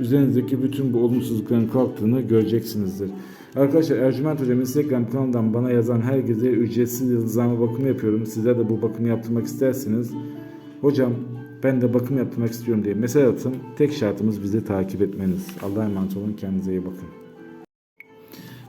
üzerinizdeki bütün bu olumsuzlukların kalktığını göreceksinizdir. Arkadaşlar Ercüment Hocam Instagram kanalından bana yazan herkese ücretsiz yıldızlama bakımı yapıyorum. Sizler de bu bakımı yaptırmak isterseniz hocam ben de bakım yaptırmak istiyorum diye mesaj atın. Tek şartımız bizi takip etmeniz. Allah'a emanet olun. Kendinize iyi bakın.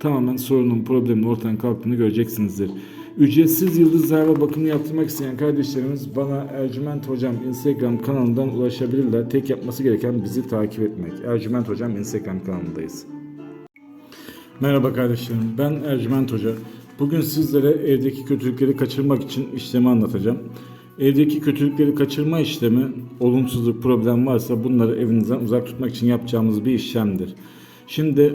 tamamen sorunun, problemin ortadan kalktığını göreceksinizdir. Ücretsiz yıldızlarla bakımını yaptırmak isteyen kardeşlerimiz bana Ercüment Hocam Instagram kanalından ulaşabilirler. Tek yapması gereken bizi takip etmek. Ercüment Hocam Instagram kanalındayız. Merhaba kardeşlerim, ben Ercüment Hoca. Bugün sizlere evdeki kötülükleri kaçırmak için işlemi anlatacağım. Evdeki kötülükleri kaçırma işlemi, olumsuzluk, problem varsa bunları evinizden uzak tutmak için yapacağımız bir işlemdir. Şimdi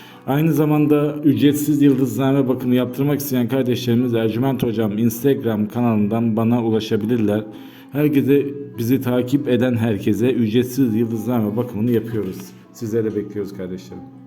Aynı zamanda ücretsiz yıldızlame bakımı yaptırmak isteyen kardeşlerimiz Ercüment Hocam Instagram kanalından bana ulaşabilirler. Herkese bizi takip eden herkese ücretsiz yıldızlame bakımını yapıyoruz. Sizleri bekliyoruz kardeşlerim.